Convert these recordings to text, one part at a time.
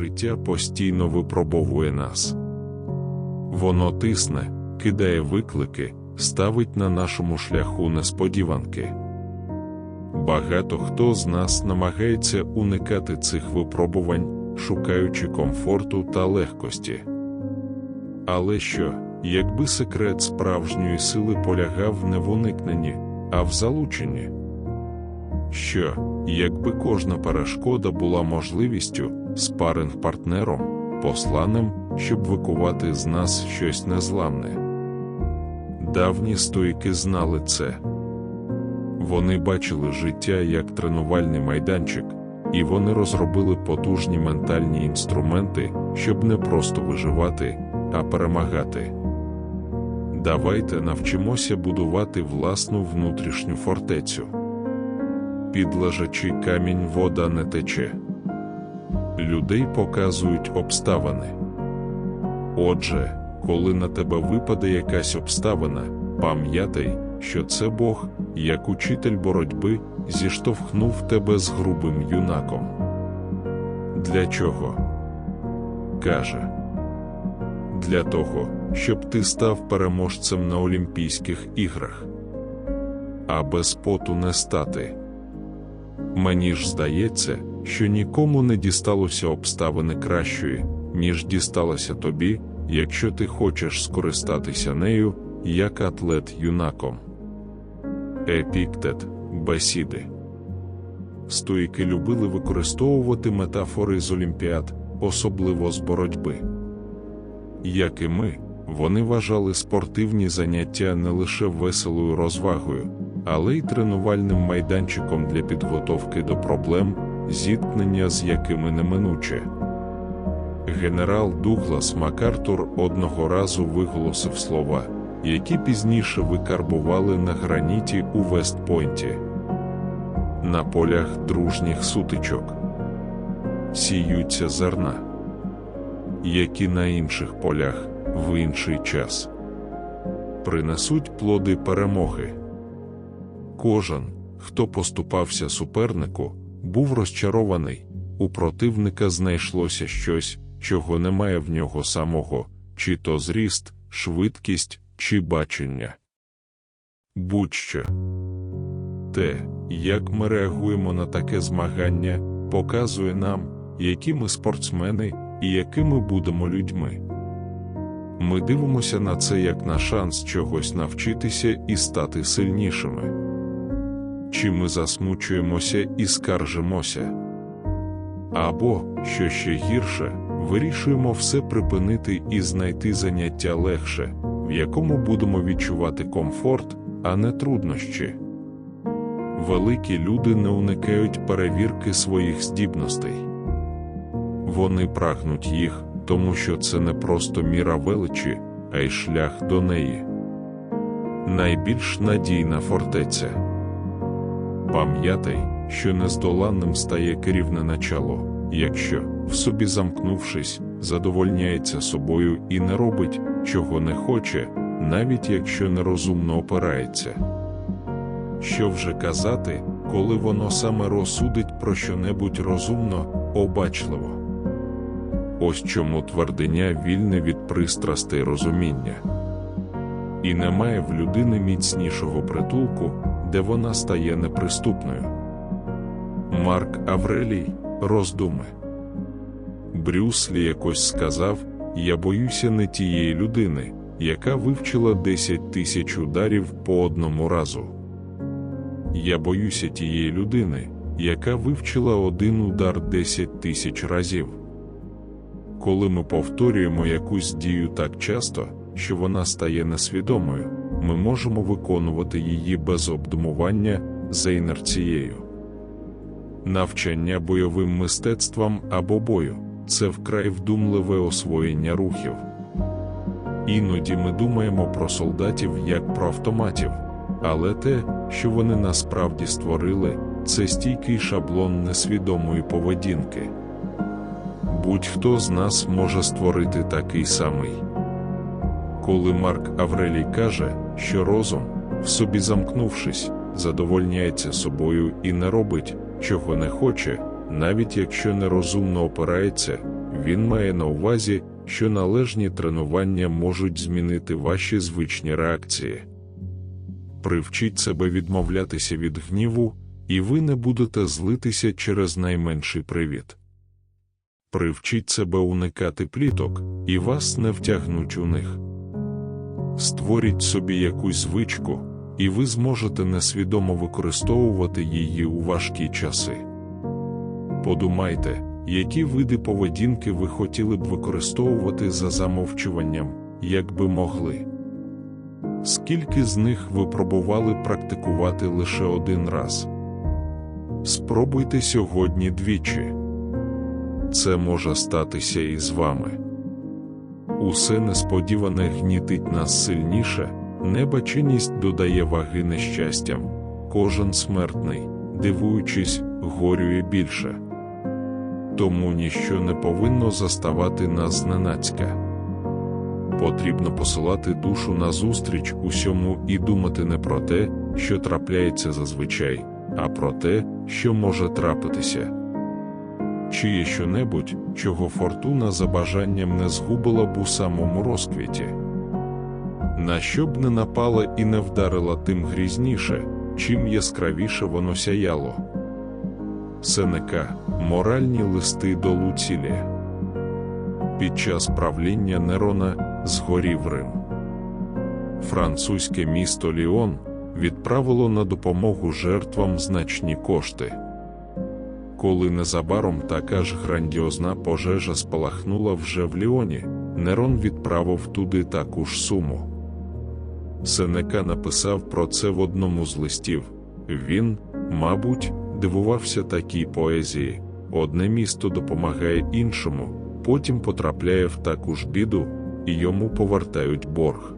життя постійно випробовує нас. Воно тисне, кидає виклики, ставить на нашому шляху несподіванки. Багато хто з нас намагається уникати цих випробувань, шукаючи комфорту та легкості. Але що, якби секрет справжньої сили полягав не в уникненні, а в залученні? Що, якби кожна перешкода була можливістю, спаринг партнером, посланим, щоб викувати з нас щось незламне? Давні стойки знали це. Вони бачили життя як тренувальний майданчик, і вони розробили потужні ментальні інструменти, щоб не просто виживати, а перемагати. Давайте навчимося будувати власну внутрішню фортецю. Під лежачий камінь вода не тече. Людей показують обставини. Отже, коли на тебе випаде якась обставина, пам'ятай, що це Бог, як учитель боротьби, зіштовхнув тебе з грубим юнаком. Для чого? Каже. Для того, щоб ти став переможцем на Олімпійських іграх. А без поту не стати. Мені ж здається, що нікому не дісталося обставини кращої, ніж дісталося тобі, якщо ти хочеш скористатися нею, як атлет юнаком. Епіктет бесіди. Стоїки любили використовувати метафори з олімпіад, особливо з боротьби. Як і ми, вони вважали спортивні заняття не лише веселою розвагою, але й тренувальним майданчиком для підготовки до проблем, зіткнення з якими неминуче. Генерал Дуглас Макартур одного разу виголосив слова, які пізніше викарбували на граніті у Вестпойнті. На полях дружніх сутичок сіються зерна, які на інших полях в інший час принесуть плоди перемоги. Кожен, хто поступався супернику, був розчарований, у противника знайшлося щось, чого немає в нього самого, чи то зріст, швидкість, чи бачення. Будь-що те, як ми реагуємо на таке змагання, показує нам, які ми спортсмени і якими будемо людьми. Ми дивимося на це як на шанс чогось навчитися і стати сильнішими. Чи ми засмучуємося і скаржимося? Або, що ще гірше, вирішуємо все припинити і знайти заняття легше, в якому будемо відчувати комфорт, а не труднощі. Великі люди не уникають перевірки своїх здібностей. Вони прагнуть їх, тому що це не просто міра величі, а й шлях до неї. Найбільш надійна фортеця. Пам'ятай, що нездоланним стає керівне начало, якщо, в собі замкнувшись, задовольняється собою і не робить, чого не хоче, навіть якщо нерозумно опирається. Що вже казати, коли воно саме розсудить про що-небудь розумно, обачливо. Ось чому твердиня вільне від пристрастей розуміння. І немає в людини міцнішого притулку, де вона стає неприступною. Марк Аврелій роздуми. Брюслі якось сказав: Я боюся не тієї людини, яка вивчила 10 тисяч ударів по одному разу. Я боюся тієї людини, яка вивчила один удар 10 тисяч разів. Коли ми повторюємо якусь дію так часто, що вона стає несвідомою, ми можемо виконувати її без обдумування за інерцією. Навчання бойовим мистецтвам або бою це вкрай вдумливе освоєння рухів. Іноді ми думаємо про солдатів як про автоматів, але те, що вони насправді створили, це стійкий шаблон несвідомої поведінки. Будь-хто з нас може створити такий самий. Коли Марк Аврелій каже, що розум, в собі замкнувшись, задовольняється собою і не робить, чого не хоче, навіть якщо нерозумно опирається, він має на увазі, що належні тренування можуть змінити ваші звичні реакції. Привчіть себе відмовлятися від гніву, і ви не будете злитися через найменший привід. Привчіть себе уникати пліток, і вас не втягнуть у них. Створіть собі якусь звичку, і ви зможете несвідомо використовувати її у важкі часи. Подумайте, які види поведінки ви хотіли б використовувати за замовчуванням, якби могли. Скільки з них ви пробували практикувати лише один раз? Спробуйте сьогодні двічі. Це може статися і з вами. Усе несподіване гнітить нас сильніше, небаченість додає ваги нещастям, кожен смертний, дивуючись, горює більше. Тому ніщо не повинно заставати нас зненацька. Потрібно посилати душу назустріч усьому і думати не про те, що трапляється зазвичай, а про те, що може трапитися. Чи є щонебудь, чого фортуна за бажанням не згубила б у самому розквіті? На що б не напала і не вдарила тим грізніше, чим яскравіше воно сяяло. Сенека Моральні листи до Луцілія Під час правління Нерона згорів Рим. Французьке місто Ліон відправило на допомогу жертвам значні кошти. Коли незабаром така ж грандіозна пожежа спалахнула вже в Ліоні, Нерон відправив туди таку ж суму. Сенека написав про це в одному з листів. Він, мабуть, дивувався такій поезії: одне місто допомагає іншому, потім потрапляє в таку ж біду, і йому повертають борг.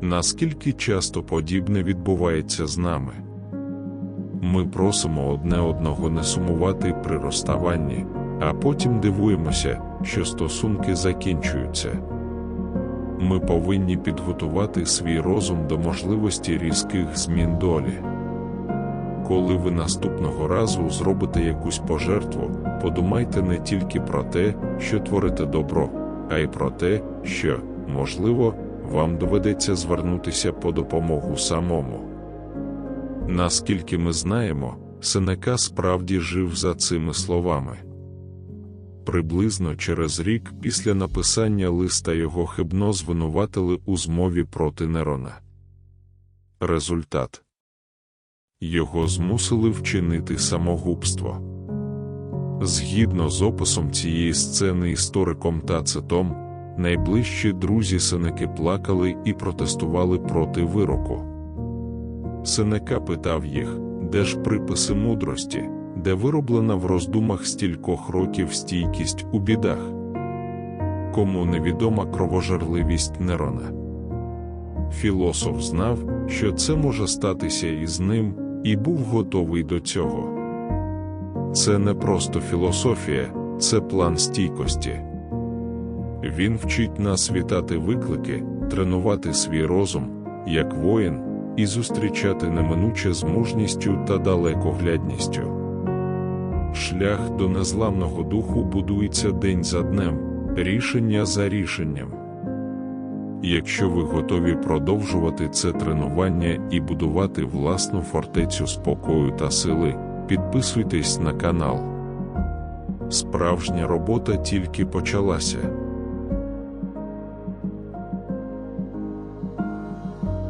Наскільки часто подібне відбувається з нами? Ми просимо одне одного не сумувати при розставанні, а потім дивуємося, що стосунки закінчуються. Ми повинні підготувати свій розум до можливості різких змін долі. Коли ви наступного разу зробите якусь пожертву, подумайте не тільки про те, що творите добро, а й про те, що, можливо, вам доведеться звернутися по допомогу самому. Наскільки ми знаємо, Сенека справді жив за цими словами. Приблизно через рік після написання листа його хибно звинуватили у змові проти Нерона. Результат його змусили вчинити самогубство. Згідно з описом цієї сцени істориком Тацитом, найближчі друзі Сенеки плакали і протестували проти вироку. Сенека питав їх, де ж приписи мудрості, де вироблена в роздумах стількох років стійкість у бідах, кому невідома кровожерливість Нерона. Філософ знав, що це може статися із ним, і був готовий до цього. Це не просто філософія, це план стійкості. Він вчить нас вітати виклики, тренувати свій розум, як воїн, і зустрічати неминуче з мужністю та далекоглядністю. Шлях до незламного духу будується день за днем, рішення за рішенням. Якщо ви готові продовжувати це тренування і будувати власну фортецю спокою та сили, підписуйтесь на канал. Справжня робота тільки почалася.